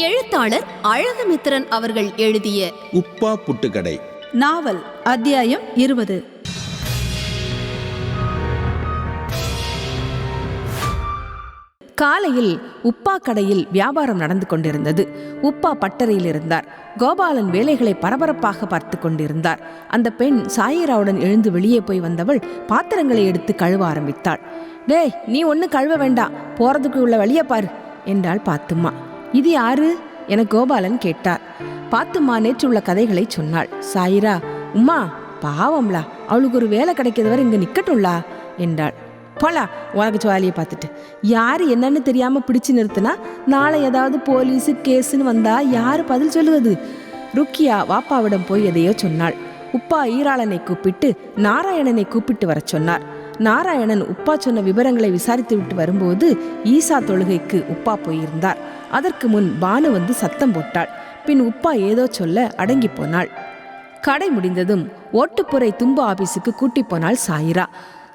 எழுத்தாளர் அழகுமித்திரன் அவர்கள் எழுதிய உப்பா புட்டுக்கடை. நாவல் அத்தியாயம் இருபது. காலையில் உப்பா கடையில் வியாபாரம் நடந்து கொண்டிருந்தது. உப்பா பட்டறையில் இருந்தார். கோபாலன் வேலைகளை பரபரப்பாக பார்த்து கொண்டிருந்தார். அந்த பெண் சாயிராவுடன் எழுந்து வெளியே போய் வந்தவள் பாத்திரங்களை எடுத்து கழுவ ஆரம்பித்தாள். டேய் நீ ஒன்று கழுவ வேண்டாம். போறதுக்கு உள்ள வழியை பாரு என்றாள் பாத்தும்மா. இது யாரு? என கோபாலன் கேட்டார். பாத்துமா நேற்று உள்ள கதைகளை சொன்னாள். சாயிரா உம்மா பாவம்லா அவளுக்கு ஒரு வேலை கிடைக்கிறது வரை இங்கே நிற்கட்டும்லா என்றாள். போலா உனக்கு ஜாலியை பார்த்துட்டு. யார் என்னன்னு தெரியாமல் பிடிச்சு நிறுத்தினா நாளை ஏதாவது போலீஸு கேஸுன்னு வந்தால் யார் பதில் சொல்லுவது? ருக்கியா வாப்பாவிடம் போய் எதையோ சொன்னாள். உப்பா ஈராளனை கூப்பிட்டு நாராயணனை கூப்பிட்டு வரச் சொன்னார். நாராயணன் உப்பா சொன்ன விவரங்களை விசாரித்து விட்டு வரும்போது ஈசா தொழுகைக்கு உப்பா போயிருந்தார். அதற்கு முன் பானு வந்து சத்தம் போட்டாள். பின் உப்பா ஏதோ சொல்ல அடங்கி போனாள். கடை முடிந்ததும் ஓட்டுப்புறை தும்பு ஆபீஸுக்கு கூட்டி போனாள் சாயிரா.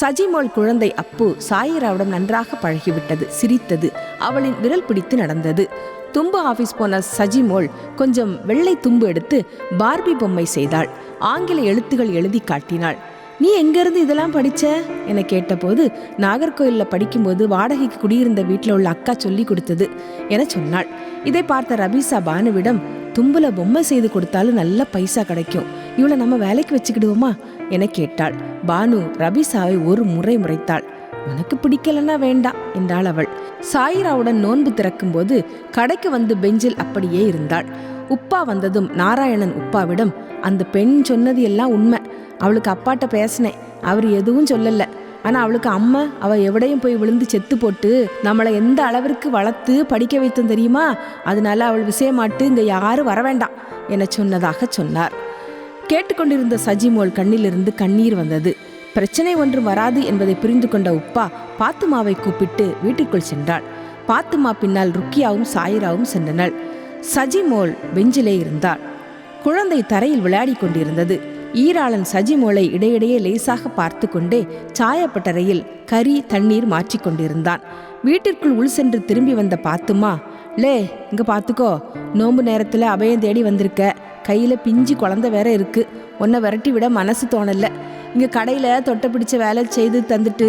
சஜிமோள் குழந்தை அப்பு சாயிராவிடம் நன்றாக பழகிவிட்டது சிரித்தது அவளின் விரல் பிடித்து நடந்தது. தும்பு ஆபீஸ் போன சஜிமோள் கொஞ்சம் வெள்ளை தும்பு எடுத்து பார்பி பொம்மை செய்தாள். ஆங்கில எழுத்துகள் எழுதி காட்டினாள். நீ எங்கிருந்து இதெல்லாம் படிச்ச? என கேட்டபோது நாகர்கோயில்ல படிக்கும்போது வாடகைக்கு குடியிருந்த வீட்டில் உள்ள அக்கா சொல்லி கொடுத்தது என சொன்னாள். இதை பார்த்த ரபீசா பானுவிடம் தும்புல பொம்மை செய்து கொடுத்தாலும் நல்ல பைசா கிடைக்கும். இவளை நம்ம வேலைக்கு வச்சுக்கிடுவோமா? என கேட்டாள். பானு ரபீசாவை ஒரு முறை முறைத்தாள். உனக்கு பிடிக்கலன்னா வேண்டாம் என்றாள் அவள். சாயிராவுடன் நோன்பு திறக்கும்போது கடைக்கு வந்து பெஞ்சில் அப்படியே இருந்தாள். உப்பா வந்ததும் நாராயணன் உப்பாவிடம் அந்த பெண் சொன்னது எல்லாம் உண்மை. அவளுக்கு அப்பாட்ட பேசினேன். அவர் எதுவும் சொல்லல. ஆனா அவளுக்கு அம்மா அவ எவடையும் போய் விழுந்து செத்து போட்டு நம்மளை எந்த அளவிற்கு வளர்த்து படிக்க வைத்தோம் தெரியுமா? அதனால அவள் விஷயமாட்டு இங்க யாரும் வர வேண்டாம் என சொன்னதாக சொன்னார். கேட்டுக்கொண்டிருந்த சஜிமோள் கண்ணிலிருந்து கண்ணீர் வந்தது. பிரச்சனை ஒன்றும் வராது என்பதை புரிந்து கொண்ட உப்பா பாத்துமாவை கூப்பிட்டு வீட்டுக்குள் சென்றாள். பாத்துமா பின்னால் ருக்கியாவும் சாயிராவும் சென்றனர். சஜிமோள் பெஞ்சிலே இருந்தாள். குழந்தை தரையில் விளையாடிக் கொண்டிருந்தது. ஈராளன் சஜிமோளை இடையிடையே லேசாக பார்த்து கொண்டே சாயப்பட்டறையில் கறி தண்ணீர் மாற்றி கொண்டிருந்தான். வீட்டிற்குள் உள் சென்று திரும்பி வந்த பாத்துமா லே இங்க பாத்துக்கோ நோன்பு நேரத்துல அபயம் தேடி வந்திருக்க. கையில பிஞ்சு குழந்தை வேற இருக்கு. உன்னை விரட்டி விட மனசு தோணல. இங்கே கடையில் தொட்டை பிடிச்ச வேலை செய்து தந்துட்டு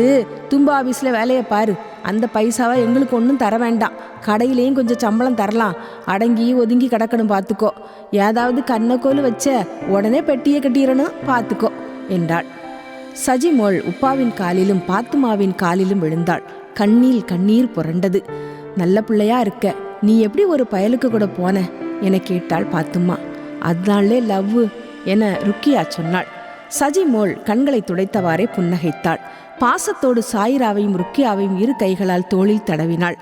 தும்பா ஆஃபீஸில் வேலையை பாரு. அந்த பைசாவை எங்களுக்கு ஒன்றும் தர வேண்டாம். கடையிலையும் கொஞ்சம் சம்பளம் தரலாம். அடங்கி ஒதுங்கி கிடக்கணும் பார்த்துக்கோ ஏதாவது கண்ணக்கோல் வச்ச உடனே பெட்டியை கட்டிடணும் பார்த்துக்கோ என்றாள். சஜிமோள் உப்பாவின் காலிலும் பாத்துமாவின் காலிலும் விழுந்தாள். கண்ணில் கண்ணீர் புரண்டது. நல்ல பிள்ளையா இருக்க நீ எப்படி ஒரு பயலுக்கு கூட போன? என கேட்டாள் பாத்துமா. அதனாலே லவ் என ருக்கியா சொன்னாள். சஜிமோள் கண்களை துடைத்தவாறே புன்னகைத்தாள். பாசத்தோடு சாயிராவையும் ருக்கியாவையும் இரு கைகளால் தோளில் தடவினாள்.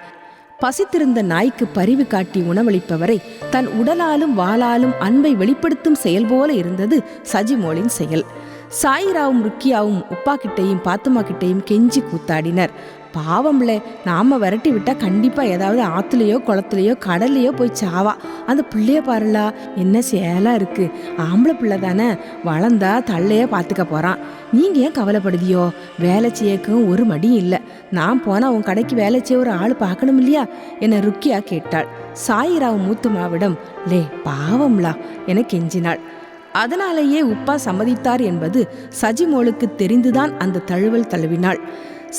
பசித்திருந்த நாய்க்கு பரிவு காட்டி உணவளிப்பவரை தன் உடலாலும் வாளாலும் அன்பை வெளிப்படுத்தும் செயல் போல இருந்தது சஜிமோளின் செயல். சாயிராவும் ருக்கியாவும் உப்பா கிட்டையும் பாத்துமா கிட்டையும் கெஞ்சி கூத்தாடினர். பாவம்ல நாம விரட்டி விட்டால் கண்டிப்பாக ஏதாவது ஆற்றுலையோ குளத்துலையோ கடல்லையோ போய் சாவா. அந்த பிள்ளைய பாருலா என்ன சேலாக இருக்கு. ஆம்பளை பிள்ளை தானே வளர்ந்தா தள்ளையே பார்த்துக்க போகிறான் நீங்கள் ஏன் கவலைப்படுதியோ? வேலை செய்யக்கும் ஒரு மடியும் இல்லை. நான் போனால் உன் கடைக்கு வேலை செய்ய ஒரு ஆள் பார்க்கணும் இல்லையா? என்னை ருக்கியா கேட்டாள். சாயிராவ் மூத்துமாவிடம் லே பாவம்லா என கெஞ்சினாள். அதனாலேயே உப்பா சம்மதித்தார் என்பது சஜிமோளுக்கு தெரிந்துதான் அந்த தழுவல் தழுவினாள்.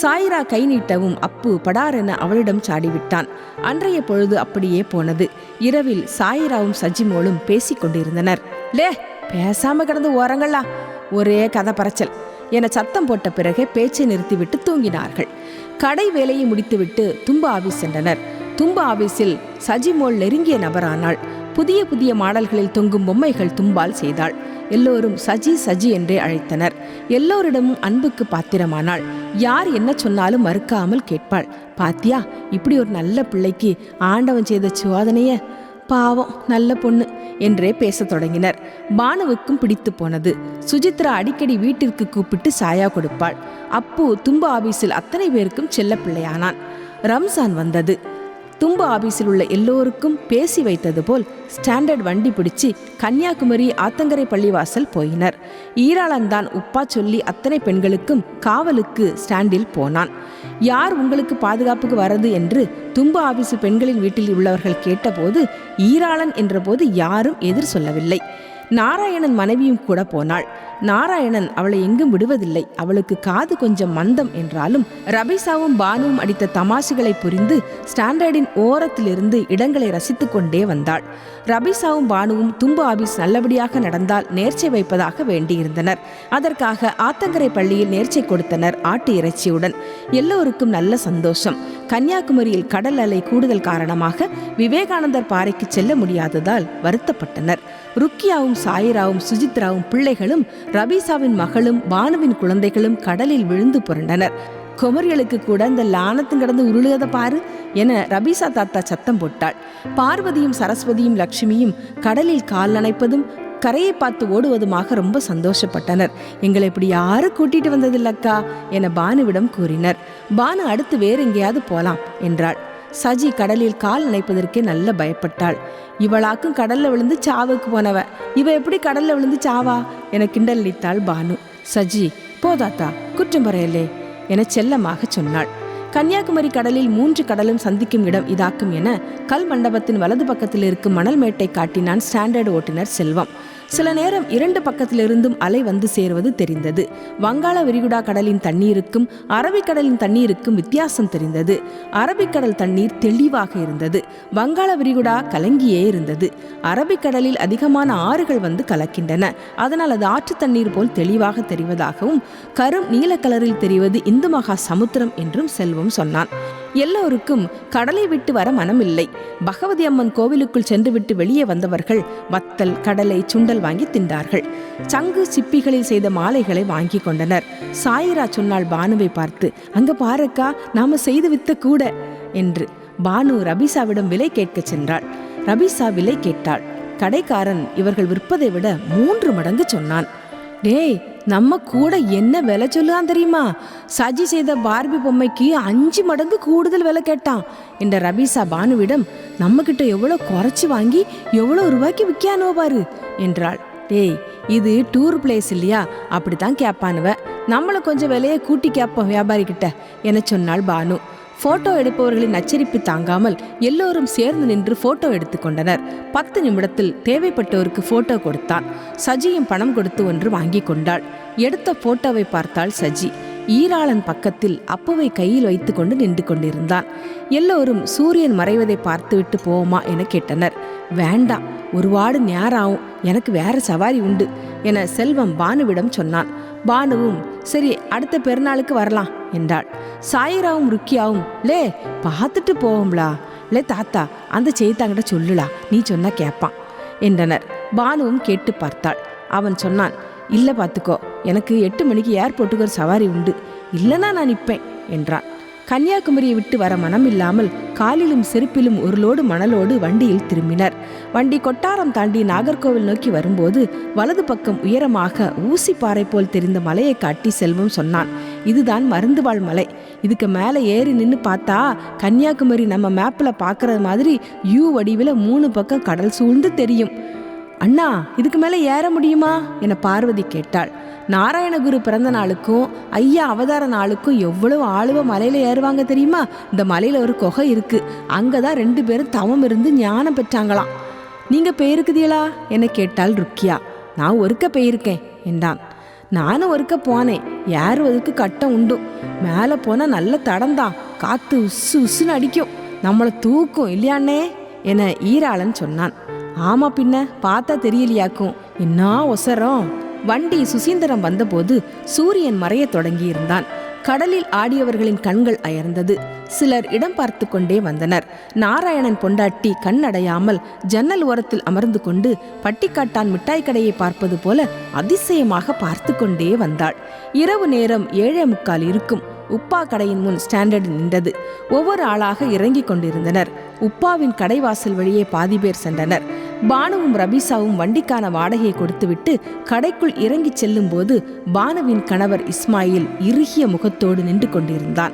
சாயிரா கை நீட்டவும் அப்பு படாரென அவளிடம் சாடிவிட்டான். அன்றைய பொழுது அப்படியே போனது. இரவில் சாயிராவும் சஜிமோளும் பேசிக் கொண்டிருந்தனர். லே பேசாம கிடந்து ஓரங்களா ஒரே கதை பறச்சல் என சத்தம் போட்ட பிறகே பேச்சை நிறுத்திவிட்டு தூங்கினார்கள். கடை வேலையை முடித்துவிட்டு தும்பா ஆபீஸ் சென்றனர். தும்பா ஆபீஸில் சஜிமோள் நெருங்கிய நபரானாள். புதிய புதிய மாடல்களில் தொங்கும் பொம்மைகள் தும்பால் செய்தாள். எல்லோரும் சஜி சஜி என்றே அழைத்தனர். எல்லோரிடமும் அன்புக்கு பாத்திரமானாள். யார் என்ன சொன்னாலும் மறுக்காமல் கேட்பாள். பாத்தியா இப்படி ஒரு நல்ல பிள்ளைக்கு ஆண்டவன் செய்த சோதனைய பாவம் நல்ல பொண்ணு என்றே பேசத் தொடங்கினர். பானுவுக்கும் பிடித்து போனது. சுஜித்ரா அடிக்கடி வீட்டிற்கு கூப்பிட்டு சாயா கொடுப்பாள். அப்பு தும்பா ஆபீஸில் அத்தனை பேருக்கும் செல்ல பிள்ளையானான் ரம்சான் வந்தது. தும்பு ஆபீஸில் உள்ள எல்லோருக்கும் பேசி வைத்தது போல் ஸ்டாண்டர்ட் வண்டி பிடிச்சு கன்னியாகுமரி ஆத்தங்கரை பள்ளிவாசல் போயினர். ஈராளன்தான் உப்பா சொல்லி அத்தனை பெண்களுக்கும் காவலுக்கு ஸ்டாண்டில் போனான். யார் உங்களுக்கு பாதுகாப்புக்கு வரது என்று தும்பு ஆபீஸு பெண்களின் வீட்டில் உள்ளவர்கள் கேட்டபோது ஈராளன் என்றபோது யாரும் எதிர் சொல்லவில்லை. நாராயணன் மனைவியும் கூட போனாள். நாராயணன் அவளை எங்கும் விடுவதில்லை. அவளுக்கு காது கொஞ்சம் மந்தம் என்றாலும் ரபிசாவும் பானுவும் அடித்த தமாசுகளை புரிந்து ஸ்டாண்டர்டின் ஓரத்திலிருந்து இடங்களை ரசித்துக் கொண்டே வந்தாள். ரபிசாவும் பானுவும் தும்பு ஆபீஸ் நல்லபடியாக நடந்தால் நேர்ச்சை வைப்பதாக வேண்டியிருந்தனர். அதற்காக ஆத்தங்கரை பள்ளியில் நேர்ச்சை கொடுத்தனர் ஆட்டு இறைச்சியுடன். எல்லோருக்கும் நல்ல சந்தோஷம். கன்னியாகுமரியில் கடல் அலை கூடுதல் காரணமாக விவேகானந்தர் பாறைக்கு செல்ல முடியாததால் வருத்தப்பட்டனர். ருக்கியாவும் சாயிராவும் சுஜித்ராவும் பிள்ளைகளும் ரபீசாவின் மகளும் பானுவின் குழந்தைகளும் கடலில் விழுந்து புரண்டனர். குமரிகளுக்கு கூட இந்த லானத்தும் கிடந்து உருளுகத பாரு என ரபீசா தாத்தா சத்தம் போட்டாள். பார்வதியும் சரஸ்வதியும் லக்ஷ்மியும் கடலில் கால் நனைப்பதும் கரையை பார்த்து ஓடுவதுமாக ரொம்ப சந்தோஷப்பட்டனர். எங்களை இப்படி யாரும் கூட்டிட்டு வந்ததில்லக்கா? என பானுவிடம் கூறினர். பானு அடுத்து வேற எங்கேயாவது போலாம் என்றாள். சஜி கடலில் கால் நினைப்பதற்கே நல்ல பயப்பட்டாள். இவளாக்கும் கடல்ல விழுந்து சாவுக்கு போனவ. இவ எப்படி கடல்ல விழுந்து சாவா? என கிண்டல் அளித்தாள் பானு. சஜி போதாத்தா குற்றம் பறையலே என செல்லமாக சொன்னாள். கன்னியாகுமரி கடலில் மூன்று கடலும் சந்திக்கும் இடம் இதாக்கும் என கல் மண்டபத்தின் வலது பக்கத்தில் இருக்கும் மணல் மேட்டை காட்டினான் ஸ்டாண்டர்ட் ஓட்டுநர் செல்வம். சில நேரம் இரண்டு பக்கத்திலிருந்தும் அலை வந்து சேருவது தெரிந்தது. வங்காள விரிகுடா கடலின் தண்ணீருக்கும் அரபிக்கடலின் தண்ணீருக்கும் வித்தியாசம் தெரிந்தது. அரபிக்கடல் தண்ணீர் தெளிவாக இருந்தது. வங்காள விரிகுடா கலங்கியே இருந்தது. அரபிக்கடலில் அதிகமான ஆறுகள் வந்து கலக்கின்றன. அதனால் அது ஆற்று தண்ணீர் போல் தெளிவாக தெரிவதாகவும் கரும் நீல கலரில் தெரிவது இந்து மகா சமுத்திரம் என்றும் செல்வம் சொன்னான். எல்லோருக்கும் கடலை விட்டு வர மனமில்லை. பகவதி அம்மன் கோவிலுக்குள் சென்றுவிட்டு வெளியே வந்தவர்கள் வத்தல் கடலை சுண்டல் வாங்கி தின்றார்கள். சங்கு சிப்பிகளில் செய்த மாலைகளை வாங்கி கொண்டனர். சாயிரா சொன்னாள் பானுவை பார்த்து அங்க பாருக்கா நாம செய்து வித்த கூட என்று பானு ரபிசாவிடம் விலை கேட்கச் சென்றாள். ரபிசா விலை கேட்டாள். கடைக்காரன் இவர்கள் விற்பதை விட மூன்று மடங்கு சொன்னான். டேய் நம்ம கூட என்ன விலை சொல்லுதான் தெரியுமா? சஜி செய்த பார்பி பொம்மைக்கு அஞ்சு மடங்கு கூடுதல் விலை கேட்டான். என்ற ரபீசா பானுவிடம் நம்ம கிட்ட எவ்வளோ குறைச்சி வாங்கி எவ்வளோ ரூபாய்க்கு விற்கானோ பாரு என்றாள். டேய் இது டூர் பிளேஸ் இல்லையா? அப்படித்தான் கேட்பானுவ. நம்மளை கொஞ்சம் விலையை கூட்டி கேட்போம் வியாபாரிக்கிட்ட என சொன்னாள் பானு. போட்டோ எடுப்பவர்களின் அச்சரிப்பு தாங்காமல் எல்லோரும் சேர்ந்து நின்று போட்டோ எடுத்துக்கொண்டனர் பத்து நிமிடத்தில் தேவைப்பட்டோருக்கு போட்டோ கொடுத்தான். சஜியும் பணம் கொடுத்து ஒன்று வாங்கி கொண்டாள். எடுத்த போட்டோவை பார்த்தாள் சஜி. ஈராளன் பக்கத்தில் அப்புவை கையில் வைத்துக்கொண்டு நின்று கொண்டிருந்தான். எல்லோரும் சூரியன் மறைவதை பார்த்துவிட்டு போவோமா என கேட்டனர். வேண்டாம் ஒரு வாடு நேரம் ஆகும் எனக்கு வேற சவாரி உண்டு என செல்வம் பானுவிடம் சொன்னான். பானுவும் சரி அடுத்த பெருநாளுக்கு வரலாம் என்றாள். சாயிராவும் ருக்கியாவும் லே பார்த்துட்டு போவோம்லா. லே தாத்தா அந்த செய்தாங்கிட்ட சொல்லுலா நீ சொன்னா கேட்பான் என்றனர். பானுவும் கேட்டு பார்த்தாள். அவன் சொன்னான் இல்லை பார்த்துக்கோ எனக்கு எட்டு மணிக்கு ஏர்போர்ட்டுக்கு ஒரு சவாரி உண்டு. இல்லைன்னா நான் நிற்பேன் என்றான். கன்னியாகுமரியை விட்டு வர மனம் இல்லாமல் காலிலும் செருப்பிலும் உருளோடு மணலோடு வண்டியில் திரும்பினர். வண்டி கொட்டாரம் தாண்டி நாகர்கோவில் நோக்கி வரும்போது வலது பக்கம் உயரமாக ஊசி பாறை போல் தெரிந்த மலையை காட்டி செல்வம் சொன்னான். இதுதான் மருந்துவாள் மலை. இதுக்கு மேலே ஏறி நின்று பார்த்தா கன்னியாகுமரி நம்ம மேப்பில் பார்க்கறது மாதிரி யூ வடிவில் மூணு பக்கம் கடல் சூழ்ந்து தெரியும். அண்ணா இதுக்கு மேலே ஏற முடியுமா? என பார்வதி கேட்டாள். நாராயணகுரு பிறந்த நாளுக்கும் ஐயா அவதார நாளுக்கும் எவ்வளவு ஆளுவ மலையில ஏறுவாங்க தெரியுமா? இந்த மலையில ஒரு குகை இருக்கு. அங்கதான் ரெண்டு பேரும் தவம் இருந்து ஞானம் பெற்றாங்களாம். நீங்க போயிருக்குதீங்களா என கேட்டாள் ருக்கியா. நான் ஒருக்க போயிருக்கேன் என்றான். நானும் ஒருக்க போனேன். ஏறுவதற்கு கட்டம் உண்டு. மேலே போனால் நல்ல தடம்தான். காத்து உசு உசுன்னு அடிக்கும். நம்மளை தூக்கும் இல்லையாண்ணே என ஈராளன் சொன்னான். ஆமா பின்ன பார்த்தா தெரியலையாக்கும். என்ன ஒசரம்? வண்டி சுசீந்திரம் வந்தபோது சூரியன் மறையத் தொடங்கியிருந்தான். கடலில் ஆடியவர்களின் கண்கள் அயர்ந்தது. சிலர் இடம் பார்த்து கொண்டே வந்தனர். நாராயணன் பொண்டாட்டி கண்ணடையாமல் ஜன்னல் ஓரத்தில் அமர்ந்து கொண்டு பட்டிக்காட்டான் மிட்டாய் கடையை பார்ப்பது போல அதிசயமாக பார்த்து கொண்டே வந்தாள். இரவு நேரம் ஏழே முக்கால் இருக்கும். உப்பா கடையின் முன் ஸ்டாண்டர்ட் நின்றது. ஒவ்வொரு ஆளாக இறங்கிக் கொண்டிருந்தனர். உப்பாவின் கடைவாசல் வழியே பாதி பேர் சென்றனர். பானுவும் ரபீசாவும் வண்டிக்கான வாடகையை கொடுத்துவிட்டு கடைக்குள் இறங்கிச் செல்லும்போது பானுவின் கணவர் இஸ்மாயில் இறுகிய முகத்தோடு நின்று கொண்டிருந்தான்.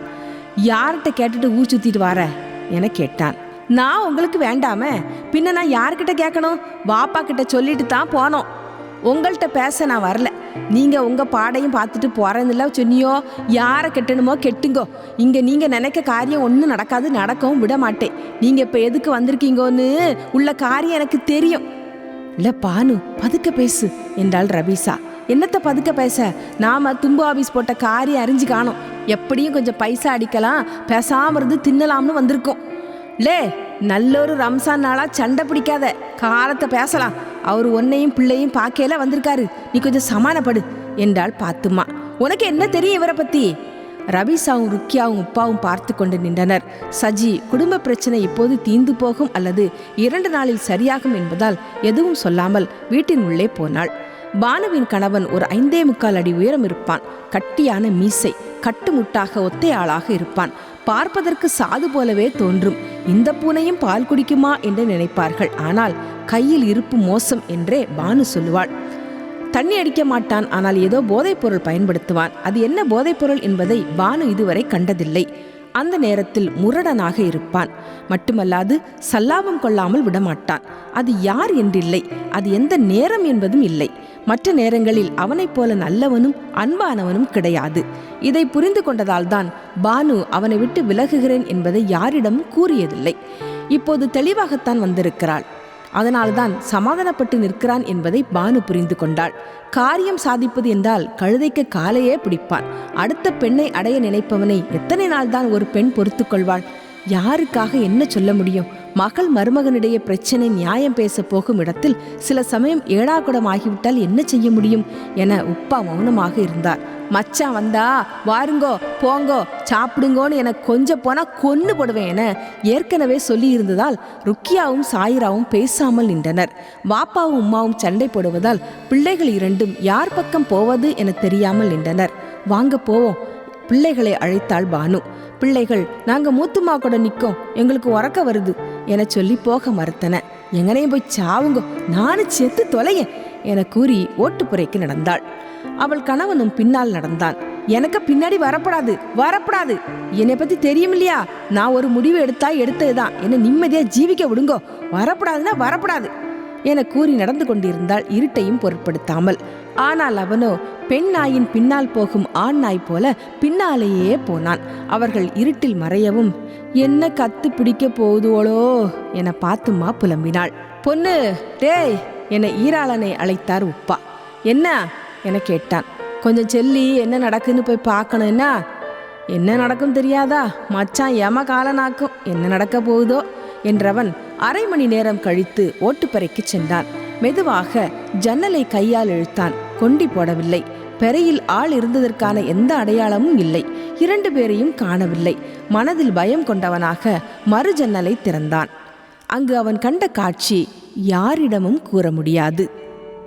யார்கிட்ட கேட்டுட்டு ஊர் சுத்திட்டு வார? என கேட்டான். நான் உங்களுக்கு வேண்டாம. பின்ன நான் யார்கிட்ட கேட்கணும்? வாப்பா கிட்ட சொல்லிட்டு தான் போனோம். உங்கள்கிட்ட பேச நான் வரல. நீங்கள் உங்கள் பாடையும் பார்த்துட்டு போகிறதில்ல சொன்னியோ யாரை கெட்டணுமோ கெட்டுங்கோ. இங்கே நீங்கள் நினைக்க காரியம் ஒன்றும் நடக்காது நடக்கவும் விட மாட்டேன். நீங்கள் இப்போ எதுக்கு வந்திருக்கீங்கோன்னு உள்ள காரியம் எனக்கு தெரியும். இல்லை பானு பதுக்க பேசு என்றாள் ரபீசா. என்னத்தை பதுக்க பேச? நாம தும்பு ஆபீஸ் போட்ட காரியம் அறிஞ்சு காணோம். எப்படியும் கொஞ்சம் பைசா அடிக்கலாம் பேசாம இருந்து தின்னலாம்னு வந்திருக்கோம். லே நல்லொரு ரம்சான் நாளா சண்டை பிடிக்காத. காலத்தை பேசலாம். அவர் உன்னையும் பிள்ளையும் பார்க்கையில வந்திருக்காரு. நீ கொஞ்சம் சமானப்படு என்றாள் பாத்துமா. உனக்கு என்ன தெரியும் இவரை பத்தி? ரபீசாவும் ருக்கியாவும் உப்பாவும் பார்த்து கொண்டு நின்றனர். சஜி குடும்ப பிரச்சனை இப்போது தீந்து போகும் அல்லது இரண்டு நாளில் சரியாகும் என்பதால் எதுவும் சொல்லாமல் வீட்டின் உள்ளே போனாள். பானுவின் கணவன் ஒரு ஐந்தே முக்கால் அடி உயரம் இருப்பான். கட்டியான மீசை கட்டுமுட்டாக ஒத்தை ஆளாக இருப்பான். பார்ப்பதற்கு சாது போலவே தோன்றும். இந்த பூனையும் பால் குடிக்குமா என்று நினைப்பார்கள். ஆனால் கையில் இருப்பு மோசம் என்றே பானு சொல்லுவாள். தண்ணி அடிக்க மாட்டான் ஆனால் ஏதோ போதைப்பொருள் பயன்படுத்துவான். அது என்ன போதைப்பொருள் என்பதை பானு இதுவரை கண்டதில்லை. அந்த நேரத்தில் முரடனாக இருப்பான். மட்டுமல்லாது சல்லாபம் கொள்ளாமல் விடமாட்டான். அது யார் என்றில்லை. அது எந்த நேரம் என்பதும் இல்லை. மற்ற நேரங்களில் அவனைப் போல நல்லவனும் அன்பானவனும் கிடையாது. இதை புரிந்து கொண்டதால்தான் பானு அவனை விட்டு விலகுகிறேன் என்பதை யாரிடமும் கூறியதில்லை. இப்போது தெளிவாகத்தான் வந்திருக்கிறாள். அதனால்தான் சமாதானப்பட்டு நிற்கிறான் என்பதை பானு புரிந்து கொண்டாள். காரியம் சாதிப்பது என்றால் கழுதைக்கு காலையே பிடிப்பான். அடுத்த பெண்ணை அடைய நினைப்பவனை எத்தனை நாள்தான் ஒரு பெண் பொறுத்து கொள்வாள்? யாருக்காக என்ன சொல்ல முடியும்? மகள் மருமகனிடையே பிரச்சனை நியாயம் பேச போகும் இடத்தில் சில சமயம் ஏடாகுடம் ஆகிவிட்டால் என்ன செய்ய முடியும்? என உப்பா மௌனமாக இருந்தார். மச்சான் வந்தா வாருங்கோ போங்கோ சாப்பிடுங்கோன்னு என கொஞ்சம் போனா கொன்னு போடுவேன் என ஏற்கனவே சொல்லி இருந்ததால் ருக்கியாவும் சாயிராவும் பேசாமல் நின்றனர். வாப்பாவும் உம்மாவும் சண்டை போடுவதால் பிள்ளைகள் இரண்டும் யார் பக்கம் போவது என தெரியாமல் நின்றனர். வாங்க போவோம். பிள்ளைகளை அழைத்தாள் பானு. பிள்ளைகள் நாங்க மூத்துமா கூட நிக்கோம். எங்களுக்கு உறக்க வருது. என சொல்லி போக மறுத்தன. எங்கனையும் போய் சாவுங்க. நானும் செத்து தொலையேன். என கூறி ஓட்டுப்புறைக்கு நடந்தாள். அவள் கணவனும் பின்னால் நடந்தான். எனக்கு பின்னாடி வரப்படாது. வரப்படாது. என்னை பத்தி தெரியும் இல்லையா நான் ஒரு முடிவு எடுத்தா எடுத்ததுதான். என்ன நிம்மதியா ஜீவிக்க விடுங்கோ. வரப்படாதுன்னா வரப்படாது. என கூறி நடந்து கொண்டிருந்தாள். இருட்டையும் பொருட்படுத்தாமல். ஆனால் அவனோ பெண் நாயின் பின்னால் போகும் ஆண் நாய் போல பின்னாலேயே போனான். அவர்கள் இருட்டில் மறையவும் என்ன கத்து பிடிக்க போகுதுவோளோ? என பாத்துமா புலம்பினாள். பொண்ணு டேய்! என ஈராளனை அழைத்தார் உப்பா. என்ன? என கேட்டான். கொஞ்சம் செல்லி என்ன நடக்குன்னு போய் பார்க்கணும் என்ன? என்ன நடக்கும் தெரியாதா? மச்சான் எம காலனாக்கும் என்ன நடக்க போகுதோ? என்றவன் அரை மணி நேரம் கழித்து ஓட்டுப்பறைக்கு சென்றான். மெதுவாக ஜன்னலை கையால் இழுத்தான். கொண்டி போடவில்லை. பெறையில் ஆள் இருந்ததற்கான எந்த அடையாளமும் இல்லை. இரண்டு பேரையும் காணவில்லை. மனதில் பயம் கொண்டவனாக மறு ஜன்னலை திறந்தான். அங்கு அவன் கண்ட காட்சி யாரிடமும் கூற முடியாது.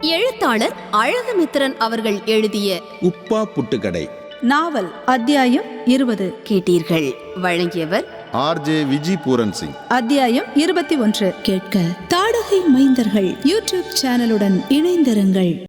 எழுத்தாளர் அழகுமித்திரன் அவர்கள் எழுதிய உப்பா புட்டுக்கடை. நாவல் அத்தியாயம் இருபது கேட்டீர்கள். வழங்கியவர் ஆர்ஜே விஜி பூரன் சிங். அத்தியாயம் இருபத்தி ஒன்று. கேட்க தாடகை மைந்தர்கள் யூடியூப் சேனலுடன் இணைந்திருங்கள்.